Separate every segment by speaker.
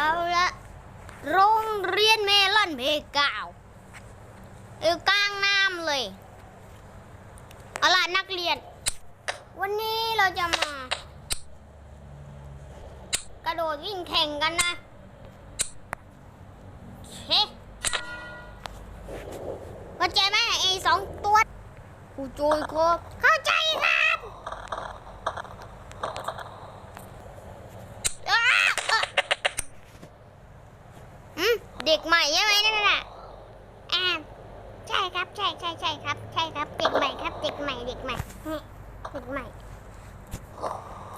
Speaker 1: เอาละโรงเรียนเมลอนเพกาวอยู่กลางน้ำเลยเอาล่ะนักเรียน วันนี้เราจะมา กระโดดวิ่งแข่งกันนะเฮ้เข้าใจไหมไอ้สองตัวผู้โจยครับเข้าใจครับอ้าเอ้ออืมเด็ก ใหม่ใช่ไหมนั่นน่ะอ่าใช่ครับ ใช่ใช่ใช่ครับ ใช่ครับ เด็กใหม่ครับ เด็กใหม่ เด็กใหม่ เด็กใหม่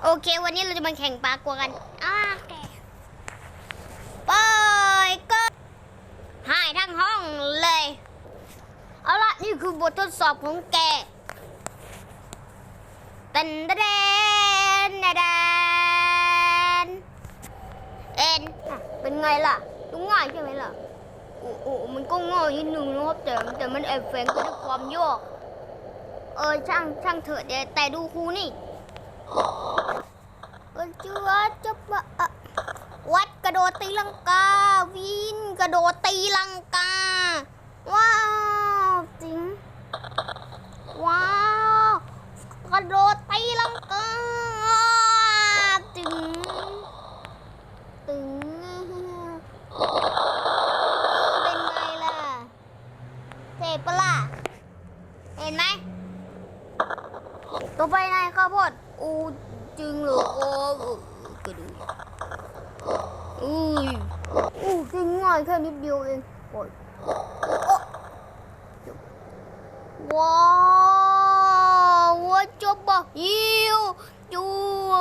Speaker 1: โอเค วันนี้เราจะมาแข่งปลากลัวกันอ่าโอเคไปก็หายทั้งห้องเลย เอาละนี่คือบททดสอบของแกตันเดนเดนเอ็นเป็นไงล่ะ ดูง่ายใช่ไหมล่ะโอ้โอ้มันก็ง่ายนิดนึงนะครับแต่แต่มันแอบแฝงไปด้วยความโยกเออช่างช่างเถอะเดี๋ยวแต่ดูครูนี่เออเจือจะบะอะวัดกระโดดตีลังกา วินกระโดดตีลังกา ว้าวจริงว้าวกระโดดตีลังกาตึงตึงเป็นไงล่ะเทปะล่ะ เห็นไหม ต่อไปนายข้าวโพดอูจริงหรอโอกระดูกอุ้ยอู้จริงง่ายแค่นิดเดียวเองโอ้ยโอ๊ะว้าวว่าจะบะฮิวจู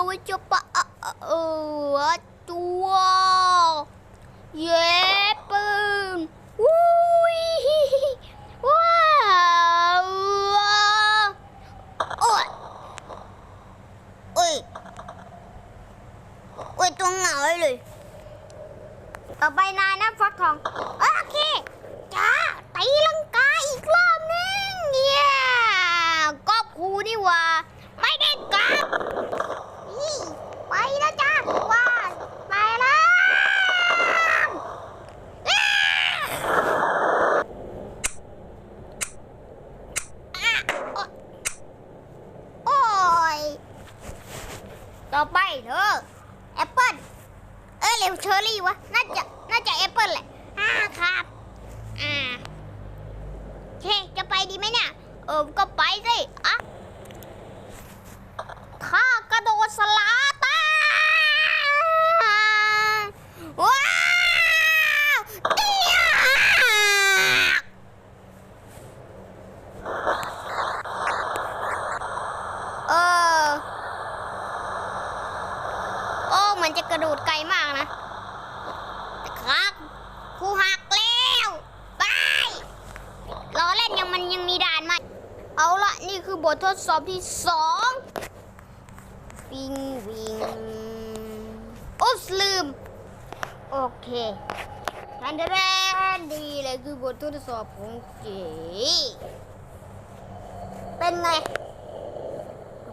Speaker 1: ว่าจบะอะอะเออว่าจัวเย้ปืนอุ้ยว้าวโอ้ย อุ้ย อุ้ยตัวเหงาเลย ต่อไปนายนะฟักทอง โอเคจ้าตีลังกาอีกรอบนึงเย้ก็ครูนี่ว่า ไม่ได้กลับนี่ไปแล้วจ้าว่าไปแล้วโอ๊ยต่อไปเธอแอปเปิ้ล เอ้ยเร็วเชอร์รี่วะ น่าจะ น่าจะแอปเปิลแหละอ่าครับ อ่าโอเคจะไปดีไหมเนี่ย เออ ก็ไปสิ อะข้ากระโดดสลาตาว้าวเตี้ยเออ โอ้ มันจะกระโดดไกลมากนะ แต่ครับครูหักแล้วบายล้อเล่นยังมันยังมีด่านมาเอาละนี่คือ บททดสอบที่สองวิงวิงโอ๊บลืม โอเคทันเดรนดีเลยคือบททดสอบของเก๋เป็นไง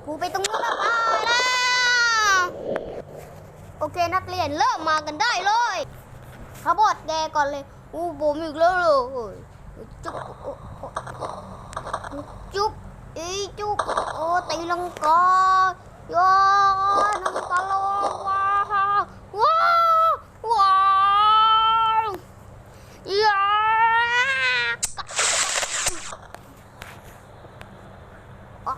Speaker 1: ครูไปตรงนู้นแล้วโอเคนักเรียนเริ่มมากันได้เลยขบดแกก่อนเลยอู้ผมอีกแล้วเลยจุ๊บ บอีจุ๊บโอ้ตีลังกาย่านังตะลงว้าวว้าวว้าวย่าอะ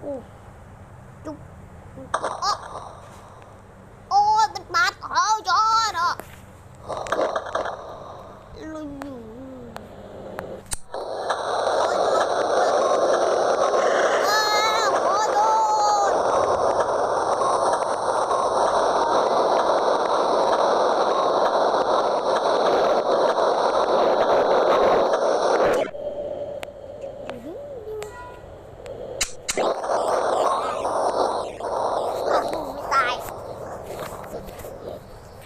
Speaker 1: เอ้ยจะเอาต้องมุดรูไปสินะโอ้ ไปเลยจ้าอู้จะลงไปเจ้าจ้าโอ้ยโคตรเจ็บอู้จุ๊บโอ้โอ้ยมันบาดเขาจ้าเนาะลุยอยู่อ้าวโอ้ยโดน โเฮ้ย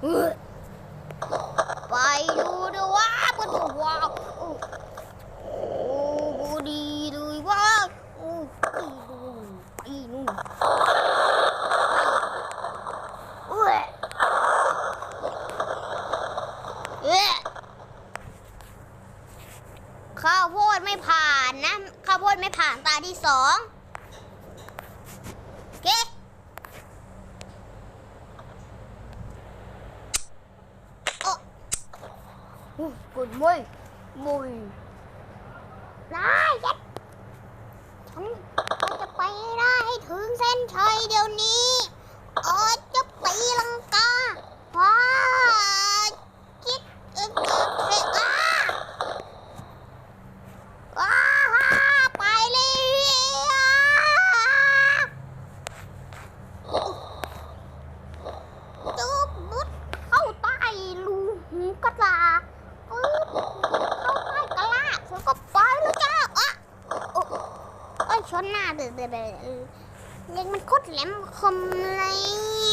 Speaker 1: ไปดูด้วยว่าบนว้าวโอ้โอ้บูดีเลยว่าโอ้ไปดูไปนู่นเอ้ยเอ้ยข้าวโพดไม่ผ่านนะข้าวโพดไม่ผ่านตาที่สองโอเค กุดมุยมุยได้ยัดฉันเราจะไปให้ได้ให้ถึงเส้นชัยเดี๋ยวนี้เออจะตีลังกาว้าจิตเอ็กเอ็กเอ็กอ้าว้าไปเลยจุบมุดเข้าใต้รูหูกระลา ปึ๊บเข้าใต้กระลาแล้วก็ไปแล้วจ้าอะโอ้ เอ้ยชนห